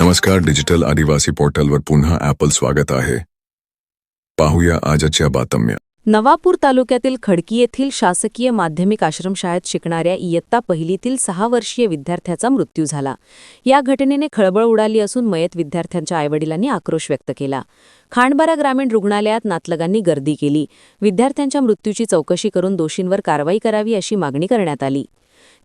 नमस्कार डिजिटल आदिवासी पोर्टलवर पुन्हा ॲपल स्वागत आहे. पाहूया आजच्या बातम्या. नवापूर तालुक्यातील खडकी येथील शासकीय माध्यमिक आश्रमशाळेत शिकणाऱ्या इयत्ता पहिलीतील सहा वर्षीय विद्यार्थ्याचा मृत्यू झाला. या घटनेने खळबळ उडाली असून मयत विद्यार्थ्यांच्या आईवडिलांनी आक्रोश व्यक्त केला. खांडबारा ग्रामीण रुग्णालयात नातलगांनी गर्दी केली. विद्यार्थ्यांच्या मृत्यूची चौकशी करून दोषींवर कारवाई करावी अशी मागणी करण्यात आली.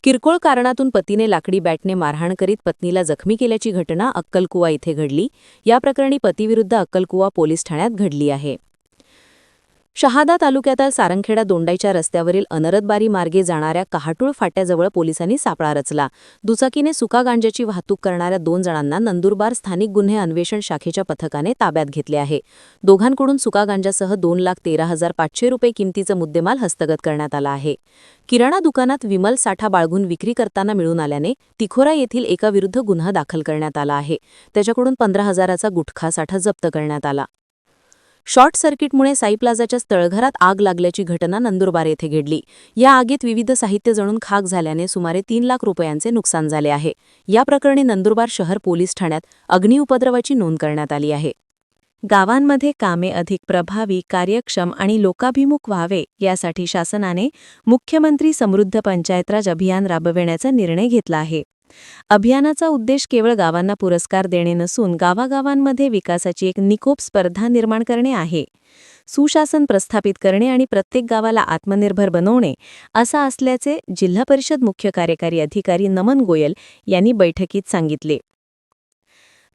किरकोळ कारणातून पतीने लाकडी बॅटने मारहाण करीत पत्नीला जखमी केल्याची घटना अक्कलकुवा इथे घडली. या प्रकरणी पतीविरुद्ध अक्कलकुवा पोलीस ठाण्यात घडली आहे. शहादा तालुक्यातील सारंगखेडा दोंडाईच्या रस्त्यावरील अनरदबारी मार्गे जाणाऱ्या कहाटूळ फाट्याजवळ पोलिसांनी सापळा रचला. दुचाकीने सुका गांजाची वाहतूक करणाऱ्या दोन जणांना नंदुरबार स्थानिक गुन्हे अन्वेषण शाखेच्या पथकाने ताब्यात घेतले आहे. दोघांकडून सुका गांजासह दोन लाख तेरा हजार पाचशे रुपये किमतीचं मुद्देमाल हस्तगत करण्यात आला आहे. किराणा दुकानात विमल साठा बाळगून विक्री करताना मिळून आल्याने तिखोरा येथील एकाविरुद्ध गुन्हा दाखल करण्यात आला आहे. त्याच्याकडून पंधरा हजाराचा गुटखा साठा जप्त करण्यात आला. शॉर्ट सर्किटमुळे साई प्लाझाच्या स्थळघरात आग लागल्याची घटना नंदुरबार येथे घडली. या आगीत विविध साहित्य जळून खाक झाल्याने सुमारे तीन लाख रुपयांचे नुकसान झाले आहे. या प्रकरणी नंदुरबार शहर पोलीस ठाण्यात अग्निउपद्रवाची नोंद करण्यात आली आहे. गावांमध्ये कामे अधिक प्रभावी कार्यक्षम आणि लोकाभिमुख व्हावे यासाठी शासनाने मुख्यमंत्री समृद्ध पंचायतराज अभियान राबविण्याचा निर्णय घेतला आहे. अभियानाचा उद्देश केवळ गावांना पुरस्कार देणे नसून गावागावांमध्ये विकासाची एक निकोप स्पर्धा निर्माण करणे आहे. सुशासन प्रस्थापित करणे आणि प्रत्येक गावाला आत्मनिर्भर बनवणे असा असल्याचे जिल्हा परिषद मुख्य कार्यकारी अधिकारी नमन गोयल यांनी बैठकीत सांगितले.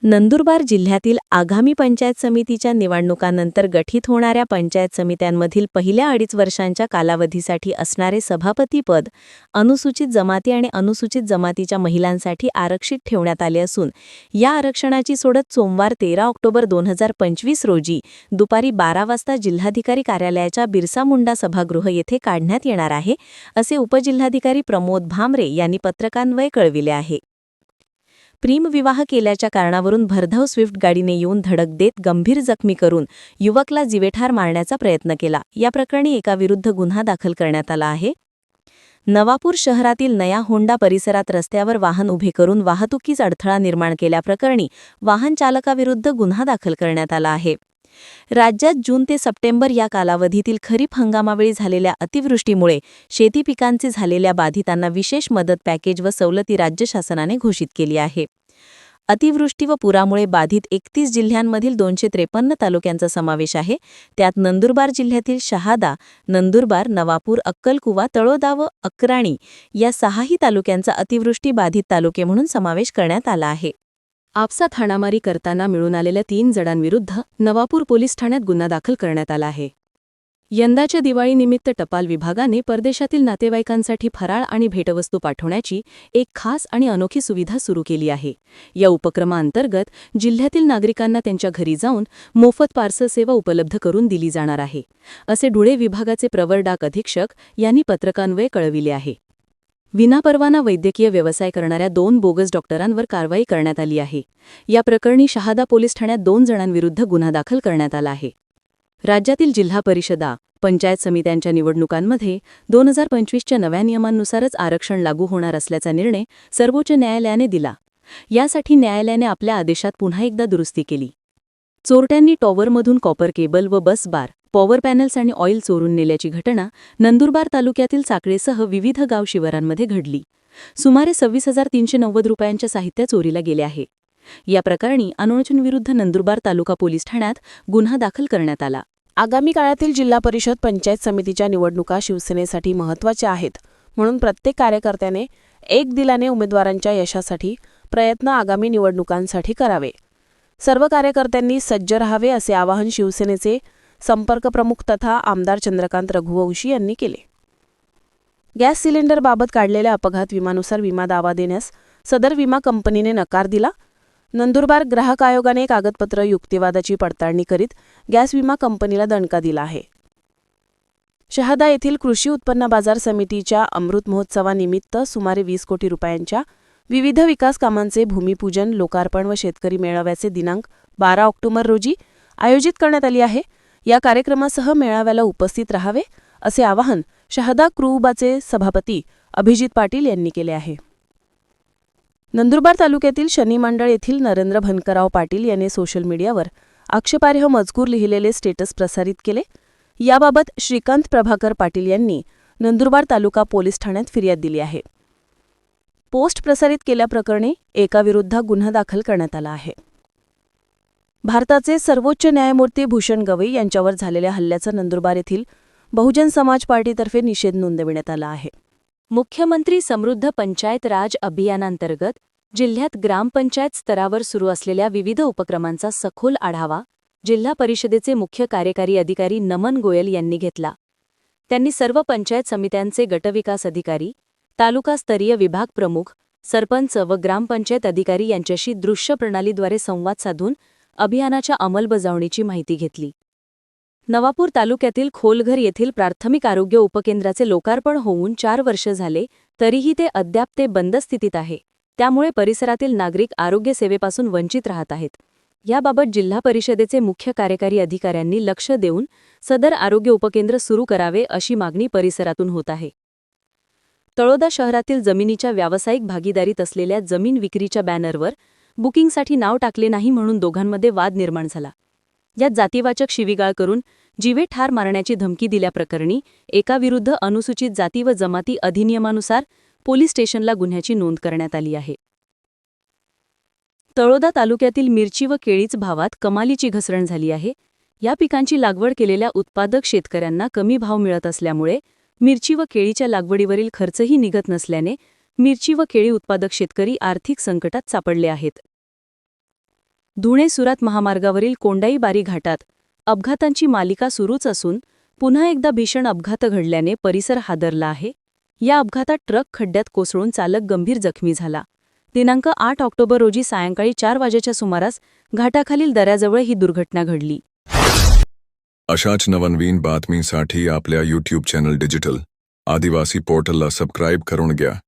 नंदुरबार जिल्ह्यातील आगामी पंचायत समितीच्या निवडणुकांनंतर गठीत होणाऱ्या पंचायत समित्यांमधील पहिल्या अडीच वर्षांच्या कालावधीसाठी असणारे सभापतीपद अनुसूचित जमाती आणि अनुसूचित जमातीच्या महिलांसाठी आरक्षित ठेवण्यात आले असून या आरक्षणाची सोडत सोमवार तेरा ऑक्टोबर दोन हजार पंचवीस रोजी दुपारी बारा वाजता जिल्हाधिकारी कार्यालयाच्या बिरसा मुंडा सभागृह येथे काढण्यात येणार आहे असे उपजिल्हाधिकारी प्रमोद भामरे यांनी पत्रकान्वये कळविले आहे. प्रेमविवाह केल्याच्या कारणावरून भरधाव स्विफ्ट गाडीने येऊन धडक देत गंभीर जखमी करून युवकला जिवेठार मारण्याचा प्रयत्न केला. या प्रकरणी एकाविरुद्ध गुन्हा दाखल करण्यात आला आहे. नवापूर शहरातील नया होंडा परिसरात रस्त्यावर वाहन उभे करून वाहतुकीस अडथळा निर्माण केल्याप्रकरणी वाहन चालकाविरुद्ध गुन्हा दाखल करण्यात आला आहे. राज्यात जून ते सप्टेंबर या कालावधीतील खरीप हंगामावेळी झालेल्या अतिवृष्टीमुळे शेती पिकांचे झालेल्या बाधितांना विशेष मदत पॅकेज व सवलती राज्य शासनाने घोषित केली आहे. अतिवृष्टी व पुरामुळे बाधित एकतीस जिल्ह्यांमधील दोनशे त्रेपन्न तालुक्यांचा समावेश आहे. त्यात नंदुरबार जिल्ह्यातील शहादा नंदुरबार नवापूर अक्कलकुवा तळोदा व अक्राणी या सहाही तालुक्यांचा अतिवृष्टी बाधित तालुके म्हणून समावेश करण्यात आला आहे. आपसात हाणामारी करताना मिळून आलेल्या तीन जणांविरुद्ध नवापूर पोलीस ठाण्यात गुन्हा दाखल करण्यात आला आहे. यंदाच्या दिवाळीनिमित्त टपाल विभागाने परदेशातील नातेवाईकांसाठी फराळ आणि भेटवस्तू पाठवण्याची एक खास आणि अनोखी सुविधा सुरू केली आहे. या उपक्रमाअंतर्गत जिल्ह्यातील नागरिकांना त्यांच्या घरी जाऊन मोफत पार्सल सेवा उपलब्ध करून दिली जाणार आहे. असे धुळे विभागाचे प्रवर डाक अधीक्षक यांनी पत्रकान्वये कळविले आहे. विनापरवाना वैद्यकीय व्यवसाय करणाऱ्या दोन बोगस डॉक्टरांवर कारवाई करण्यात आली आहे. या प्रकरणी शहादा पोलीस ठाण्यात दोन जणांविरुद्ध गुन्हा दाखल करण्यात आला आहे. राज्यातील जिल्हा परिषदा पंचायत समित्यांच्या निवडणुकांमध्ये दोन हजार पंचवीसच्या नव्या नियमांनुसारच आरक्षण लागू होणार असल्याचा निर्णय सर्वोच्च न्यायालयाने दिला. यासाठी न्यायालयाने आपल्या आदेशात पुन्हा एकदा दुरुस्ती केली. चोरट्यांनी टॉवरमधून कॉपर केबल व बस बार पॉवर पॅनल्स आणि ऑइल चोरून नेल्याची घटना नंदुरबार तालुक्यातील साखळेसह विविध गाव शिवारांमध्ये घडली. सुमारे सव्वीस हजार तीनशे नव्वद रुपयांच्या साहित्य चोरीला गेले आहे. या प्रकरणी विरुद्ध नंदुरबार तालुका पोलीस ठाण्यात गुन्हा दाखल करण्यात आला. आगामी काळातील जिल्हा परिषद पंचायत समितीच्या निवडणुका शिवसेनेसाठी महत्त्वाच्या आहेत म्हणून प्रत्येक कार्यकर्त्याने एक दिलाने उमेदवारांच्या यशासाठी प्रयत्न आगामी निवडणुकांसाठी करावे. सर्व कार्यकर्त्यांनी सज्ज राहावे असे आवाहन शिवसेनेचे संपर्क प्रमुख तथा आमदार चंद्रकांत रघुवंशी यांनी केले. गॅस सिलेंडरबाबत काढलेल्या अपघात विमानुसार विमा दावा देण्यास सदर विमा कंपनीने नकार दिला. नंदुरबार ग्राहक आयोगाने कागदपत्र युक्तिवादाची पडताळणी करीत गॅस विमा कंपनीला दणका दिला आहे. शहादा येथील कृषी उत्पन्न बाजार समितीच्या अमृत महोत्सवानिमित्त सुमारे वीस कोटी रुपयांच्या विविध विकास कामांचे भूमिपूजन लोकार्पण व शेतकरी मेळाव्याचे दिनांक बारा ऑक्टोबर रोजी आयोजित करण्यात आली आहे. या कार्यक्रमासह मेळाव्याला उपस्थित राहावे असे आवाहन शहादा क्रुबाचे सभापती अभिजित पाटील यांनी केले आहे. नंदुरबार तालुक्यातील शनी मंडळ येथील नरेंद्र भनकराव पाटील यांनी सोशल मीडियावर आक्षेपार्ह मजकूर लिहिलेले स्टेटस प्रसारित केले. याबाबत श्रीकांत प्रभाकर पाटील यांनी नंदुरबार तालुका पोलीस ठाण्यात फिर्याद दिली आहे. पोस्ट प्रसारित केल्याप्रकरणी एकाविरुद्ध गुन्हा दाखल करण्यात आला आहे. भारताचे सर्वोच्च न्यायमूर्ती भूषण गवई यांच्यावर झालेल्या हल्ल्याचा नंदुरबार येथील बहुजन समाज पार्टीतर्फे निषेध नोंदविण्यात आला आहे. मुख्यमंत्री समृद्ध पंचायत राज अभियानांतर्गत जिल्ह्यात ग्रामपंचायत स्तरावर सुरू असलेल्या विविध उपक्रमांचा सखोल आढावा जिल्हा परिषदेचे मुख्य कार्यकारी अधिकारी नमन गोयल यांनी घेतला. त्यांनी सर्व पंचायत समित्यांचे गटविकास अधिकारी तालुकास्तरीय विभाग प्रमुख सरपंच व ग्रामपंचायत अधिकारी यांच्याशी दृश्य प्रणालीद्वारे संवाद साधून अभियानाच्या अंमलबजावणीची माहिती घेतली. नवापूर तालुक्यातील खोलघर येथील प्राथमिक आरोग्य उपकेंद्राचे लोकार्पण होऊन चार वर्ष झाले तरीही ते अद्याप ते बंद स्थितीत आहे. त्यामुळे परिसरातील नागरिक आरोग्य सेवेपासून वंचित राहत आहेत. याबाबत जिल्हा परिषदेचे मुख्य कार्यकारी अधिकाऱ्यांनी लक्ष देऊन सदर आरोग्य उपकेंद्र सुरू करावे अशी मागणी परिसरातून होत आहे. तळोदा शहरातील जमिनीच्या व्यावसायिक भागीदारीत असलेल्या जमीन विक्रीच्या बॅनरवर बुकिंगसाठी नाव टाकले नाही म्हणून दोघांमध्ये वाद निर्माण झाला. यात जातीवाचक शिवीगाळ करून जीवे ठार मारण्याची धमकी दिल्याप्रकरणी एकाविरुद्ध अनुसूचित जाती व जमाती अधिनियमानुसार पोलीस स्टेशनला गुन्ह्याची नोंद करण्यात आली आहे. तळोदा तालुक्यातील मिरची व केळीच भावात कमालीची घसरण झाली आहे. या पिकांची लागवड केलेल्या उत्पादक शेतकऱ्यांना कमी भाव मिळत असल्यामुळे मिरची व केळीच्या लागवडीवरील खर्चही निघत नसल्याने मिरची व केळी उत्पादक शेतकरी आर्थिक संकटात सापडले आहेत. धुणे सुरात महामार्गावरील कोंडाईबारी घाटात अपघातांची मालिका सुरूच असून पुन्हा एकदा भीषण अपघात घडल्याने परिसर हादरला आहे. या अपघातात ट्रक खड्ड्यात कोसळून चालक गंभीर जखमी झाला. दिनांक आठ ऑक्टोबर रोजी सायंकाळी चार वाजेच्या सुमारास घाटाखालील दऱ्याजवळ ही दुर्घटना घडली. अशाच नवनवीन बातमीसाठी आपल्या यूट्यूब चॅनल डिजिटल आदिवासी पोर्टलला सबस्क्राईब करून घ्या.